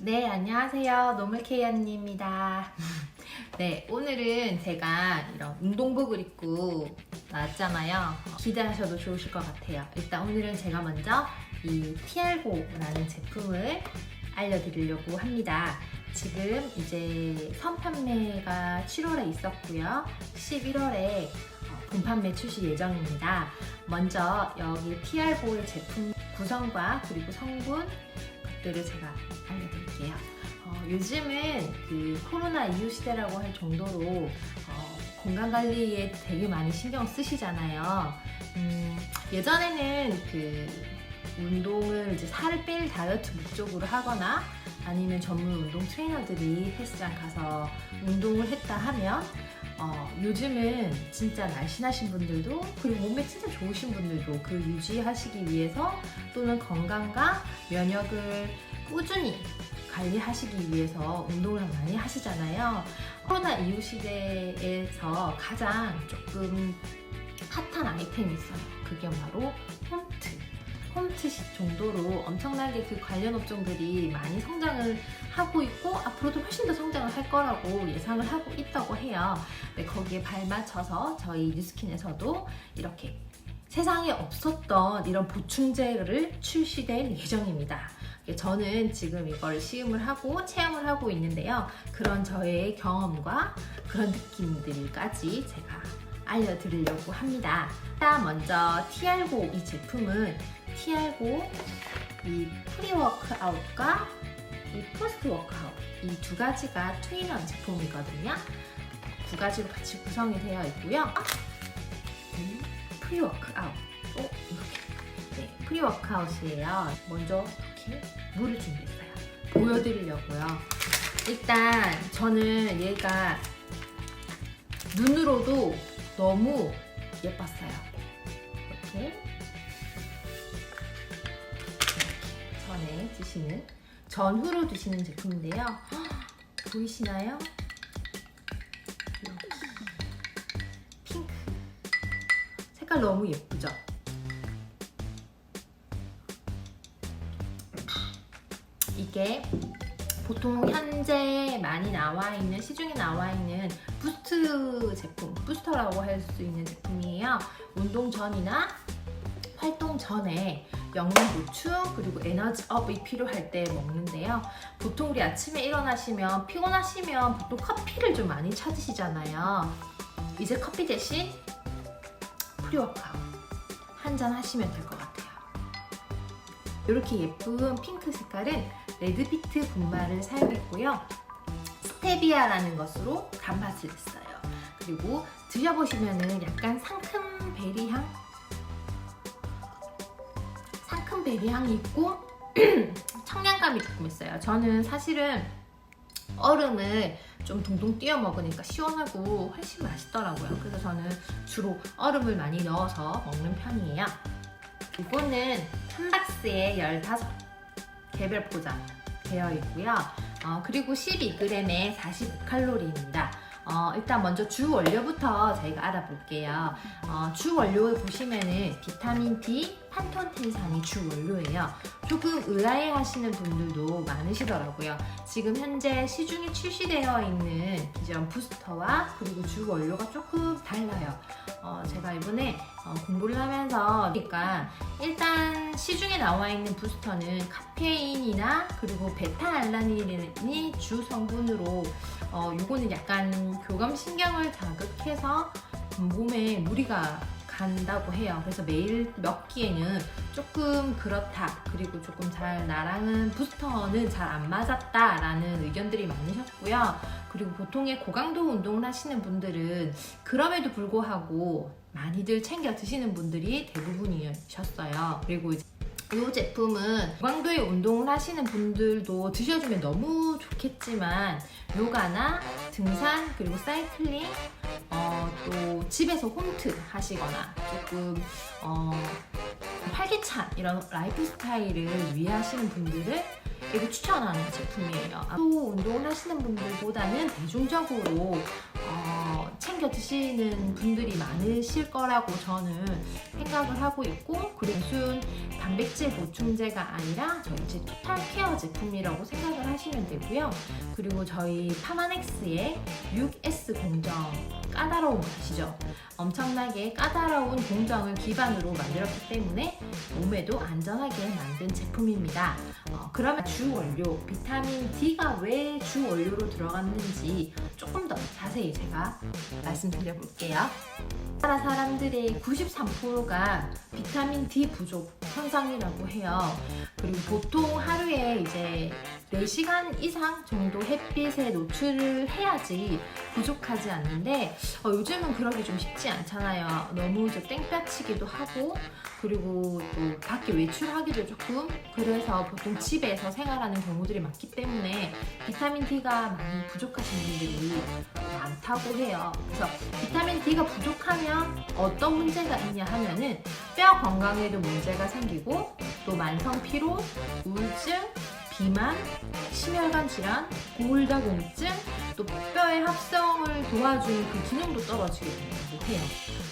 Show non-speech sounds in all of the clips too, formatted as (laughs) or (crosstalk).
네, 안녕하세요. 노물케이언니입니다. (laughs) 네, 오늘은 제가 이런 운동복을 입고 나왔잖아요. 기대하셔도 좋으실 것 같아요. 일단 오늘은 제가 먼저 이 티알고라는 제품을 알려드리려고 합니다. 지금 이제 선판매가 7월에 있었고요. 11월에 분판매 출시 예정입니다. 먼저 여기 티알고의 제품 구성과 그리고 성분 것들을 제가 알려드릴게요. 어, 요즘은 그 코로나 이후 시대라고 할 정도로 어, 건강 관리에 되게 많이 신경 쓰시잖아요. 음, 예전에는 그 운동을 이제 살을 뺄 다이어트 목적으로 하거나 아니면 전문 운동 트레이너들이 헬스장 가서 운동을 했다 하면 어, 요즘은 진짜 날씬하신 분들도 그리고 몸매 진짜 좋으신 분들도 그 유지하시기 위해서 또는 건강과 면역을 꾸준히 관리하시기 위해서 운동을 많이 하시잖아요. 코로나 이후 시대에서 가장 조금 핫한 아이템이 있어요. 그게 바로 홈트. 홈트 정도로 엄청나게 그 관련 업종들이 많이 성장을 하고 있고 앞으로도 훨씬 더 성장을 할 거라고 예상을 하고 있다고 해요. 네, 거기에 발맞춰서 저희 뉴스킨에서도 이렇게 세상에 없었던 이런 보충제를 출시될 예정입니다. 저는 지금 이걸 시음을 하고 체험을 하고 있는데요. 그런 저의 경험과 그런 느낌들까지 제가 알려드리려고 합니다. 일단 먼저 티알고 이 제품은 티알고 이 프리워크아웃과 이 포스트 워크아웃 이 두 가지가 트윈원 제품이거든요. 두 가지로 같이 구성이 되어 있고요. 이 프리워크아웃 또 이렇게 네, 프리워크아웃이에요. 먼저 이렇게 물을 준비했어요. 보여드리려고요. 일단 저는 얘가 눈으로도 너무 예뻤어요. 이렇게 전에 드시는 전후로 드시는 제품인데요. 헉, (gasps) 보이시나요? 핑크 색깔 너무 예쁘죠? 이게 보통 현재 많이 나와 있는 시중에 나와 있는 부스트 제품, 부스터라고 할 수 있는 제품이에요. 운동 전이나 활동 전에 영양 보충 그리고 에너지 업이 필요할 때 먹는데요. 보통 우리 아침에 일어나시면 피곤하시면 보통 커피를 좀 많이 찾으시잖아요. 이제 커피 대신 프리워크아웃 한 잔 하시면 될 것 같아요. 이렇게 예쁜 핑크 색깔은 레드비트 분말을 사용했고요. 스테비아라는 것으로 단맛을 냈어요. 그리고 드셔보시면은 약간 상큼 베리 향? 베리 향이 있고 (clears throat) 청량감이 조금 있어요. 저는 사실은 얼음을 좀 동동 띄어 먹으니까 시원하고 훨씬 맛있더라고요. 그래서 저는 주로 얼음을 많이 넣어서 먹는 편이에요. 이거는 한 박스에 15 개별 포장 되어 있고요. 어, 그리고 12g에 45칼로리입니다. 어, 일단 먼저 주 원료부터 저희가 알아볼게요. 어, 주 원료에 보시면은 비타민 D, 판톤 텐산이 주 원료예요. 조금 의아해 하시는 분들도 많으시더라고요. 지금 현재 시중에 출시되어 있는 기존 부스터와 그리고 주 원료가 조금 달라요. 어, 제가 이번에 어, 공부를 하면서 그러니까 일단 시중에 나와 있는 부스터는 카페인이나 그리고 베타알라닌이 주 성분으로 어, 요거는 약간 교감 신경을 자극해서 몸에 무리가 간다고 해요. 그래서 매일 먹기에는 조금 그렇다. 그리고 조금 잘 나랑은 부스터는 잘 안 맞았다 라는 의견들이 많으셨고요. 그리고 보통의 고강도 운동을 하시는 분들은 그럼에도 불구하고 많이들 챙겨 드시는 분들이 대부분이셨어요. 그리고 이제 이 제품은 고강도의 운동을 하시는 분들도 드셔주면 너무 좋겠지만 요가나 등산 그리고 사이클링 어, 또 집에서 홈트 하시거나 조금 어, 활기찬 이런 라이프 스타일을 위해 하시는 분들을 되게 추천하는 제품이에요. 또 운동을 하시는 분들보다는 대중적으로 어, 챙겨 드시는 분들이 많으실 거라고 저는 생각을 하고 있고 그리고 순 단백질 보충제가 아니라 저희 이제 토탈 케어 제품이라고 생각을 하시면 되고요. 그리고 저희 파마넥스의 6S 공정 까다로운 거 아시죠? 엄청나게 까다로운 공정을 기반으로 만들었기 때문에 몸에도 안전하게 만든 제품입니다. 어, 그러면 주 원료 비타민 D가 왜 주 원료로 들어갔는지 조금 더 자세히 제가 말씀드려 볼게요. 우리나라 사람들의 93%가 비타민 D 부족 현상이라고 해요. 그리고 보통 하루에 이제 4시간 이상 정도 햇빛에 노출을 해야지 부족하지 않는데 어, 요즘은 그러기 좀 쉽지 않잖아요. 너무 이제 땡볕치기도 하고 그리고 또 밖에 외출하기도 조금 그래서 보통 집에서 생활하는 경우들이 많기 때문에 비타민 D가 많이 부족하신 분들이 많다고 해요. 그래서 비타민 D가 부족하면 어떤 문제가 있냐 하면은 뼈 건강에도 문제가 생기고 또 만성 피로, 우울증, 비만, 심혈관 질환, 고울다공증, 또 뼈의 합성을 도와주는 그 기능도 떨어지게 된다고 해요.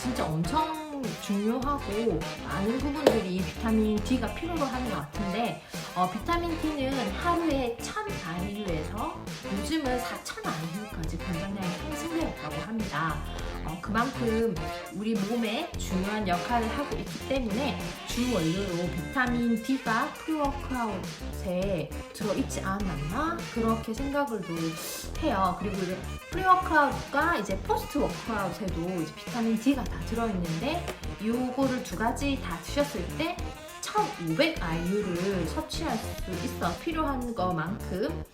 진짜 엄청 중요하고 많은 부분들이 비타민 D가 필요로 하는 것 같은데 어, 비타민 D는 하루에 1000IU에서 요즘은 4000IU까지 권장량이 상승되었다고 합니다. 어, 그만큼 우리 몸에 중요한 역할을 하고 있기 때문에 주 원료로 비타민 D가 프리워크아웃에 들어있지 않았나 그렇게 생각을 또 해요. 그리고 프리워크아웃과 이제 포스트 워크아웃에도 이제 비타민 D가 다 들어있는데 요거를 두 가지 다 드셨을 때 1500IU를 섭취할 수 있어 필요한 것만큼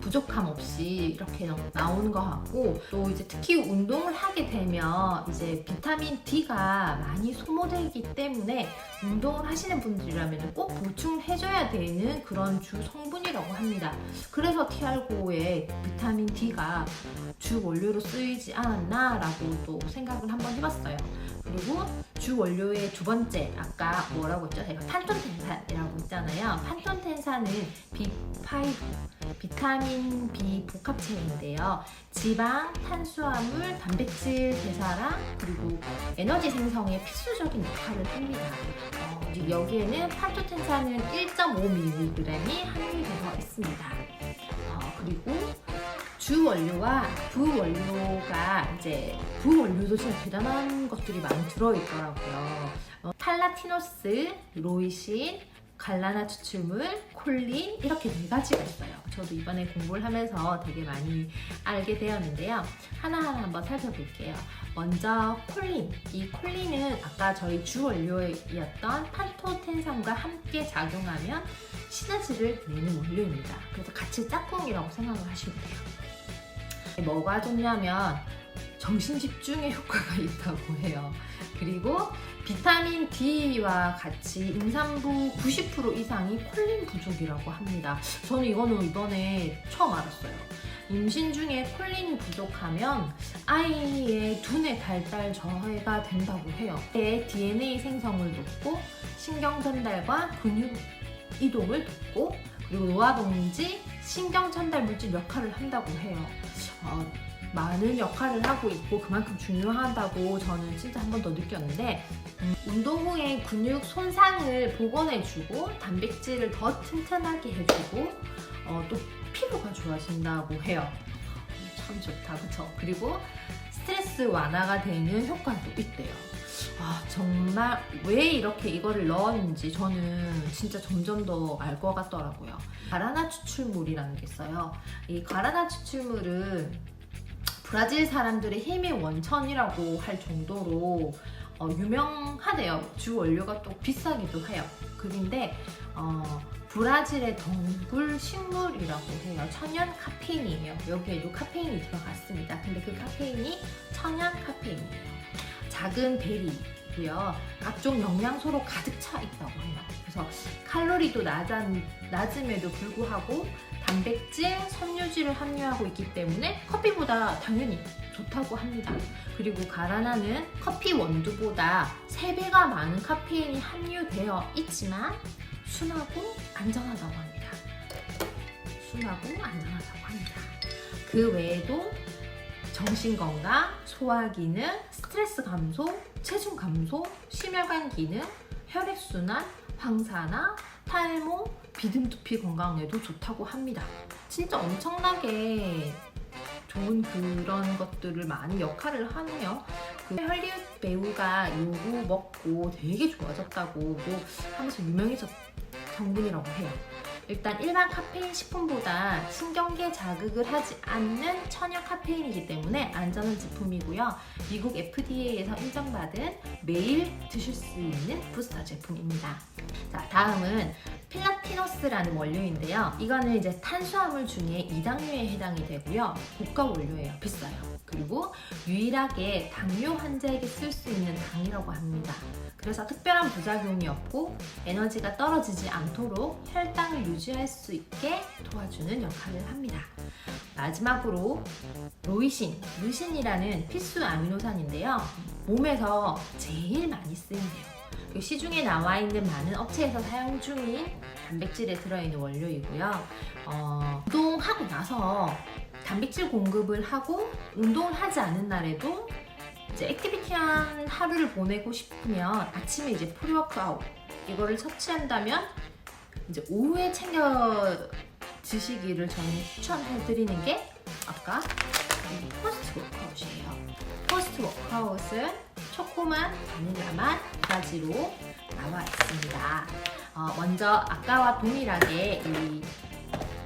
부족함 없이 이렇게 나오는 것 같고 또 이제 특히 운동을 하게 되면 이제 비타민 D가 많이 소모되기 때문에 운동을 하시는 분들이라면 꼭 보충해줘야 되는 그런 주 성분이라고 합니다. 그래서 티알고에 비타민 D가 주 원료로 쓰이지 않았나라고 또 생각을 한번 해봤어요. 그리고 주 원료의 두 번째 아까 뭐라고 했죠? 제가 판톤텐산이라고 했잖아요. 판톤텐산은 B5 비타민 B 복합체인데요. 지방, 탄수화물, 단백질 대사랑 그리고 에너지 생성에 필수적인 역할을 합니다. 어, 여기에는 판토텐산은 1.5mg이 함유되어 있습니다. 어, 그리고 주 원료와 부원료가 이제 부원료도 진짜 대단한 것들이 많이 들어있더라고요. 어, 팔라티노스, 로이신, 갈라나 추출물, 콜린 이렇게 네 가지가 있어요. 저도 이번에 공부를 하면서 되게 많이 알게 되었는데요. 하나하나 한번 살펴볼게요. 먼저 콜린. 이 콜린은 아까 저희 주 원료였던 판토텐산과 함께 작용하면 시너지를 내는 원료입니다. 그래서 같이 짝꿍이라고 생각을 하시면 돼요. 뭐가 좋냐면 정신 집중에 효과가 있다고 해요. 그리고 비타민 D와 같이 임산부 90% 이상이 콜린 부족이라고 합니다. 저는 이거는 이번에 처음 알았어요. 임신 중에 콜린이 부족하면 아이의 두뇌 발달 저해가 된다고 해요. 의 DNA 생성을 돕고 신경 전달과 근육 이동을 돕고 그리고 노화동지 신경 전달 물질 역할을 한다고 해요. 어, 많은 역할을 하고 있고 그만큼 중요하다고 저는 진짜 한 번 더 느꼈는데 음, 운동 후에 근육 손상을 복원해주고 단백질을 더 튼튼하게 해주고 어, 또 피부가 좋아진다고 해요. 참 좋다, 그쵸? 그리고 스트레스 완화가 되는 효과도 있대요. 아, 정말 왜 이렇게 이거를 넣었는지 저는 진짜 점점 더 알 것 같더라고요. 가라나 추출물이라는 게 있어요. 이 가라나 추출물은 브라질 사람들의 힘의 원천이라고 할 정도로 어, 유명하대요. 주 원료가 또 비싸기도 해요. 그런데 어, 브라질의 덩굴 식물이라고 해요. 천연 카페인이에요. 여기에도 카페인이 들어갔습니다. 근데 그 카페인이 천연 카페인이에요. 작은 베리고요. 각종 영양소로 가득 차 있다고 해요. 그래서 칼로리도 낮은, 낮음에도 불구하고 단백질, 섬유질을 함유하고 있기 때문에 커피보다 당연히 좋다고 합니다. 그리고 가라나는 커피 원두보다 3배가 많은 카페인이 함유되어 있지만 순하고 안전하다고 합니다. 순하고 안전하다고 합니다. 그 외에도 정신 건강, 소화 기능, 스트레스 감소, 체중 감소, 심혈관 기능, 혈액 순환, 황산화, 탈모, 비듬 두피 건강에도 좋다고 합니다. 진짜 엄청나게 좋은 그런 것들을 많이 역할을 하네요. 그 헐리우드 배우가 요거 먹고 되게 좋아졌다고 뭐 하면서 유명해졌 성분이라고 해요. 일단 일반 카페인 식품보다 신경계 자극을 하지 않는 천연 카페인이기 때문에 안전한 제품이고요. 미국 FDA에서 인정받은 매일 드실 수 있는 부스터 제품입니다. 자, 다음은 필라티너스라는 원료인데요. 이거는 이제 탄수화물 중에 2당류에 해당이 되고요. 고가 원료예요. 비싸요. 그리고 유일하게 당뇨 환자에게 쓸 수 있는 당이라고 합니다. 그래서 특별한 부작용이 없고 에너지가 떨어지지 않도록 혈당을 유지할 수 있게 도와주는 역할을 합니다. 마지막으로 로이신, 르신이라는 필수 아미노산인데요. 몸에서 제일 많이 쓰인대요. 그 시중에 나와 있는 많은 업체에서 사용 중인 단백질에 들어있는 원료이고요. 어, 운동하고 나서 단백질 공급을 하고 운동을 하지 않은 날에도 이제 액티비티한 하루를 보내고 싶으면 아침에 이제 프리워크아웃 이거를 섭취한다면 이제 오후에 챙겨 드시기를 저는 추천해드리는 게 아까 이 퍼스트 워크아웃이에요. 퍼스트 워크아웃은 초코맛, 바닐라맛 두 가지로 나와 있습니다. 어, 먼저 아까와 동일하게 이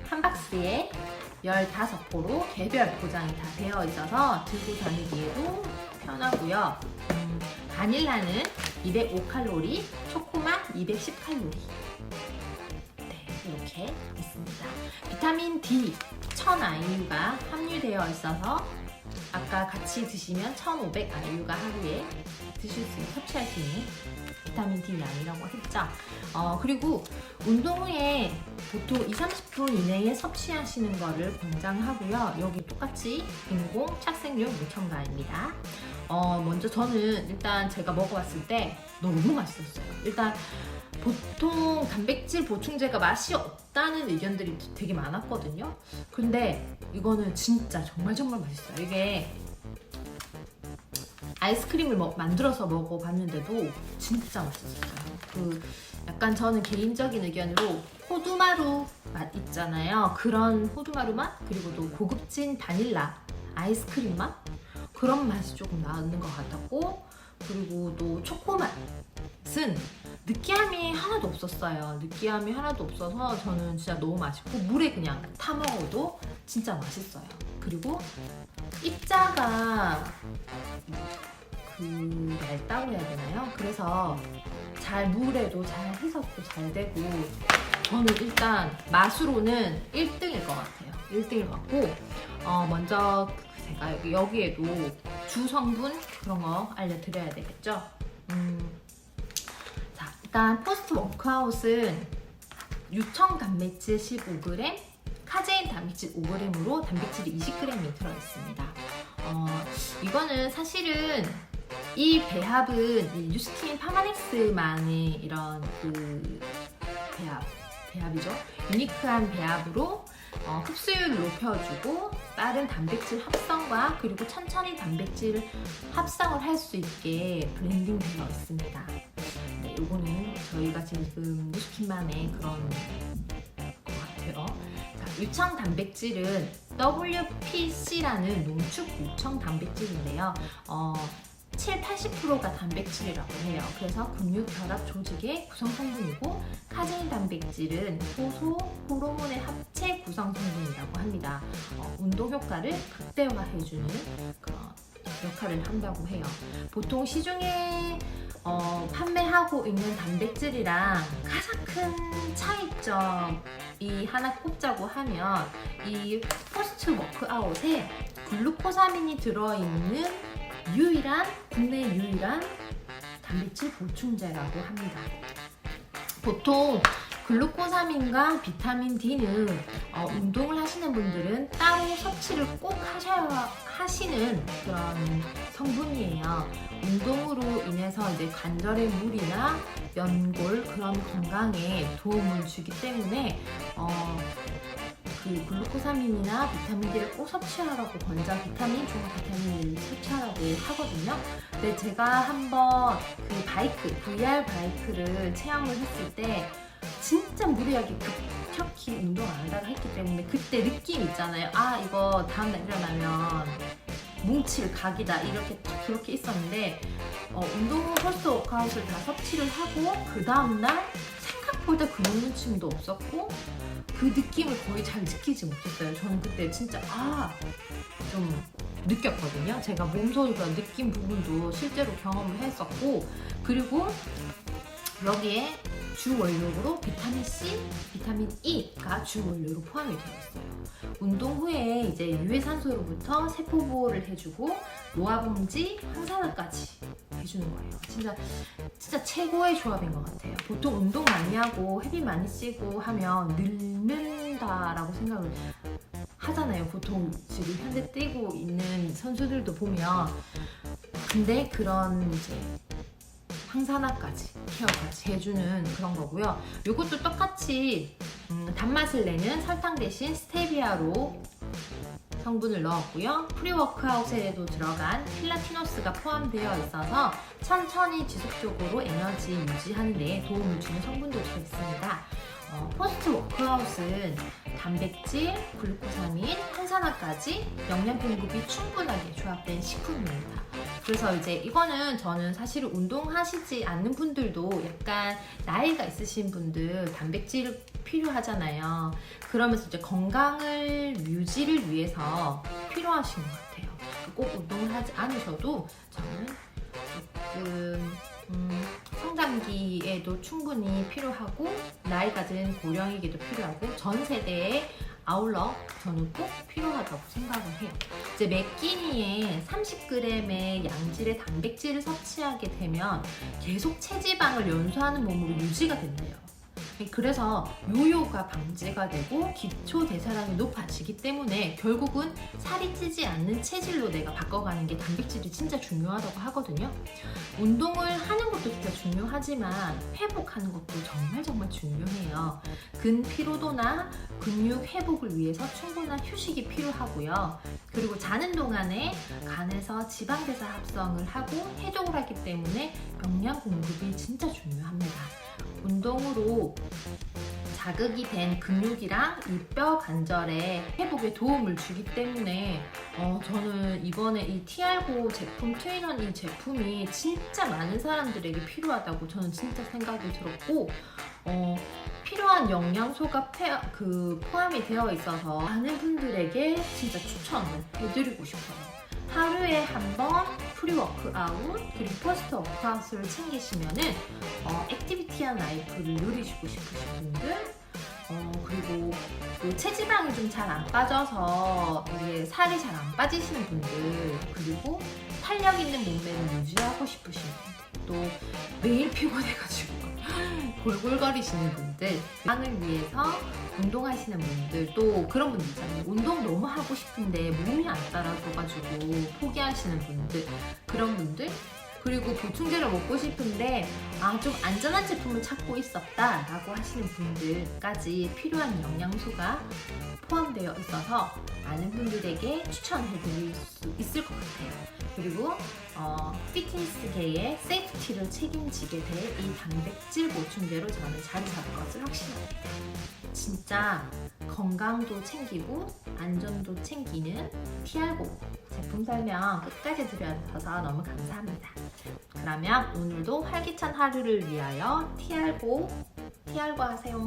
한 박스에 15포로 개별 포장이 다 되어 있어서 들고 다니기에도 편하고요. 음, 바닐라는 205칼로리, 초코맛 210칼로리. 네, 이렇게 있습니다. 비타민 D, 1000IU가 함유되어 있어서 아까 같이 드시면 1500 IU가 하루에 드실 수 섭취할 수 있는 비타민 D 양이라고 했죠. 어, 그리고 운동 후에 보통 2, 30분 이내에 섭취하시는 거를 권장하고요. 여기 똑같이 인공 착색률 무첨가입니다. 어, 먼저 저는 일단 제가 먹어봤을 때 너무 맛있었어요. 일단 보통 단백질 보충제가 맛이 없다는 의견들이 되게 많았거든요. 근데 이거는 진짜 정말 정말 맛있어요. 이게 아이스크림을 먹- 만들어서 먹어봤는데도 진짜 맛있었어요. 그 약간 저는 개인적인 의견으로 호두마루 맛 있잖아요. 그런 호두마루 맛 그리고 또 고급진 바닐라 아이스크림 맛 그런 맛이 조금 나는 것 같았고 그리고 또 초코 맛은 느끼함이 하나도 없었어요. 느끼함이 하나도 없어서 저는 진짜 너무 맛있고 물에 그냥 타 먹어도 진짜 맛있어요. 그리고 입자가 그 얇다고 해야 되나요? 그래서 잘 물에도 잘 희석도 잘 되고 저는 일단 맛으로는 1등일 것 같아요. 1등일 것 같고 어, 먼저 제가 여기, 여기에도 주 성분 그런 거 알려드려야 되겠죠? 음, 자 일단 포스트 워크아웃은 유청 단백질 15g, 카제인 단백질 5g으로 단백질이 20g이 들어있습니다. 어, 이거는 사실은 이 배합은 이 뉴스킨 파마넥스만의 이런 그 배합, 배합이죠. 유니크한 배합으로 어, 흡수율을 높여주고 빠른 단백질 합성과 그리고 천천히 단백질 합성을 할 수 있게 블렌딩 되어 있습니다. 저희가 지금 뉴스킨만의 그런 것 같아요. 자, 유청 단백질은 WPC라는 농축 유청 단백질인데요. 어, 7, 80%가 단백질이라고 해요. 그래서 근육 결합 조직의 구성 성분이고 카제인 단백질은 효소, 호르몬의 합체 구성 성분이라고 합니다. 어, 운동 효과를 극대화해주는 그런 역할을 한다고 해요. 보통 시중에 어, 판매하고 있는 단백질이랑 가장 큰 차이점이 하나 꼽자고 하면 이 포스트 워크아웃에 글루코사민이 들어있는 유일한 국내 유일한 단백질 보충제라고 합니다. 보통 글루코사민과 비타민 D는 어, 운동을 하시는 분들은 따로 섭취를 꼭 하셔야 하시는 그런 성분이에요. 운동으로 인해서 이제 관절의 물이나 연골 그런 건강에 도움을 주기 때문에 어, 그그 글루코사민이나 비타민 D를 꼭 섭취하라고 권장 비타민, 종합 비타민을 섭취하라고 하거든요. 근데 제가 한번 그 바이크, VR 바이크를 체험을 했을 때 진짜 무리하게 급격히 운동 안 하다가 했기 때문에 그때 느낌 있잖아요. 아 이거 다음날 일어나면 뭉칠 각이다 이렇게 그렇게 있었는데 어, 운동 후 퍼스트 워크아웃을 다 섭취를 하고 그 다음날 생각보다 근육 뭉침도 없었고 그 느낌을 거의 잘 느끼지 못했어요. 저는 그때 진짜 아 좀 느꼈거든요. 제가 몸소리가 느낀 부분도 실제로 경험을 했었고 그리고 여기에 주 원료로 비타민 C, 비타민 E가 주 원료로 포함이 되어 있어요. 운동 후에 이제 유해산소로부터 세포 보호를 해주고 노화방지, 항산화까지 해주는 거예요. 진짜 진짜 최고의 조합인 것 같아요. 보통 운동 많이 하고 헤비 많이 쓰고 하면 늙는다라고 생각을 하잖아요. 보통 지금 현재 뛰고 있는 선수들도 보면 근데 그런 이제 항산화까지 케어까지 해주는 그런 거고요. 이것도 똑같이 음, 단맛을 내는 설탕 대신 스테비아로 성분을 넣었고요. 프리워크아웃에도 들어간 필라티노스가 포함되어 있어서 천천히 지속적으로 에너지 유지하는 데 도움을 주는 성분도 들어있습니다. 어, 포스트 워크아웃은 단백질, 글루코사민, 항산화까지 영양 공급이 충분하게 조합된 식품입니다. 그래서 이제 이거는 저는 사실 운동하시지 않는 분들도 약간 나이가 있으신 분들 단백질 필요하잖아요. 그러면서 이제 건강을 유지를 위해서 필요하신 것 같아요. 꼭 운동을 하지 않으셔도 저는 조금 음, 성장기에도 충분히 필요하고 나이가 든 고령에게도 필요하고 전 세대에 아울러 저는 꼭 필요하다고 생각을 해요. 이제 맥기니에 30g의 양질의 단백질을 섭취하게 되면 계속 체지방을 연소하는 몸으로 유지가 된대요. 그래서 요요가 방지가 되고 기초 대사량이 높아지기 때문에 결국은 살이 찌지 않는 체질로 내가 바꿔가는 게 단백질이 진짜 중요하다고 하거든요. 운동을 하는 것도 진짜 중요하지만 회복하는 것도 정말 정말 중요해요. 근 피로도나 근육 회복을 위해서 충분한 휴식이 필요하고요. 그리고 자는 동안에 간에서 지방 대사 합성을 하고 해독을 하기 때문에 영양 공급이 진짜 중요합니다. 운동으로 자극이 된 근육이랑 이 뼈 관절의 회복에 도움을 주기 때문에 어, 저는 이번에 이 티알고 제품 트윈원 이 제품이 진짜 많은 사람들에게 필요하다고 저는 진짜 생각이 들었고 어, 필요한 영양소가 페, 그 포함이 되어 있어서 많은 분들에게 진짜 추천을 해드리고 싶어요. 하루에 한 번 프리워크아웃 그리고 포스트 워크아웃을 챙기시면은 어, 액티비티한 라이프를 누리시고 싶으신 분들 어, 그리고 그 체지방이 좀 잘 안 빠져서 이게 살이 잘 안 빠지시는 분들 그리고 탄력 있는 몸매를 유지하고 싶으신 분들 또 매일 피곤해가지고 골골거리시는 분들 빵을 위해서 운동하시는 분들 또 그런 분들 있잖아요. 운동 너무 하고 싶은데 몸이 안 따라줘가지고 포기하시는 분들 그런 분들. 그리고 보충제를 먹고 싶은데 아 좀 안전한 제품을 찾고 있었다 라고 하시는 분들까지 필요한 영양소가 포함되어 있어서 많은 분들에게 추천해 드릴 수 있을 것 같아요. 그리고 어, 피트니스계의 세이프티를 책임지게 될 이 단백질 보충제로 저는 자리 잡을 것을 확신합니다 진짜 건강도 챙기고 안전도 챙기는 티알고 제품 설명 끝까지 들려주셔서 너무 감사합니다. 그러면 오늘도 활기찬 하루를 위하여 티알고 티알고 하세요.